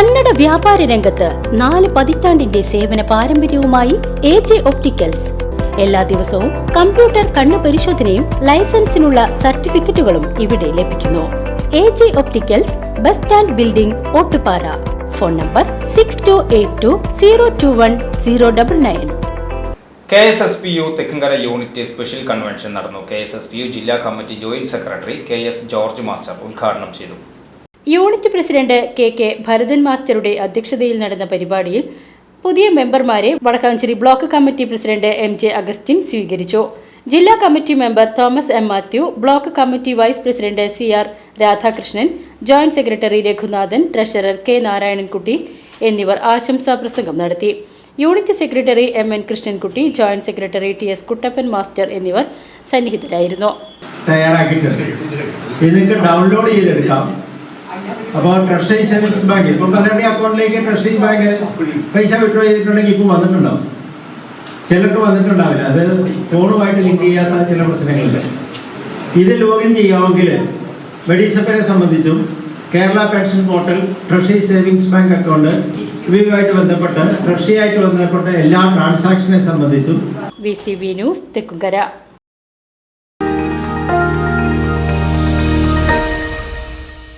കന്നഡ വ്യാപാര രംഗത്ത് നാല് പതിറ്റാണ്ടിന്റെ സേവന പാരമ്പര്യവുമായി എ ജെ ഒപ്റ്റിക്കൽസ്. എല്ലാ ദിവസവും കമ്പ്യൂട്ടർ കണ്ണു പരിശോധനയും ലൈസൻസിനുള്ള സർട്ടിഫിക്കറ്റുകളും ഇവിടെ ലഭിക്കുന്നു. A J opticals bus stand building Ottupara. Phone number six two eight two zero two one zero double nine K S S P U Thekkumkara unit special convention നടന്നു. K S S P U ജില്ലാ committee joint secretary K S George master ഉദ്ഘാടനം ചെയ്തു. Unit president K K Bharathan മാസ്റ്ററുടെ അധ്യക്ഷതയിൽ നടന്ന പരിപാടിയിൽ പുതിയ മെമ്പർമാരെ Vadakkanchery block committee president M J Augustine സ്വീകരിച്ചു. ജില്ലാ committee member Thomas M Mathew block committee vice president C R Radhakrishnan joint secretary Raghunathan treasurer K Narayanankutty എന്നിവർ ആശംസാ പ്രസംഗം നടത്തി. Unit secretary M N Krishnankutty joint secretary T S Kuttappan master എന്നിവർ സന്നിഹിതരായിരുന്നു. തയ്യാറാക്കിയിട്ടുണ്ട്. Download ചെയ്തെടുക്കാം. അപ്പോൾ ട്രഷറി സേവിങ്സ് ബാങ്ക് ഇപ്പൊ പലരുടെ അക്കൗണ്ടിലേക്ക് ട്രഷറി ബാങ്ക് പൈസ വിഡ്രോ ചെയ്തിട്ടുണ്ടെങ്കിൽ ഇപ്പൊ വന്നിട്ടുണ്ടാവും ചിലർക്ക് വന്നിട്ടുണ്ടാവില്ല. അത് ഫോണുമായിട്ട് ലിങ്ക് ചെയ്യാത്ത ചില പ്രശ്നങ്ങളുണ്ട്. ഇത് ലോഗിൻ ചെയ്യാമെങ്കിൽ വെഡീസപ്പനെ സംബന്ധിച്ചും Kerala pension portal treasury savings bank account ഇവയുമായിട്ട് ബന്ധപ്പെട്ട് ട്രഷറിയായിട്ട് ബന്ധപ്പെട്ട എല്ലാ ട്രാൻസാക്ഷനെ സംബന്ധിച്ചും ന്യൂസ് തെക്കുംകര.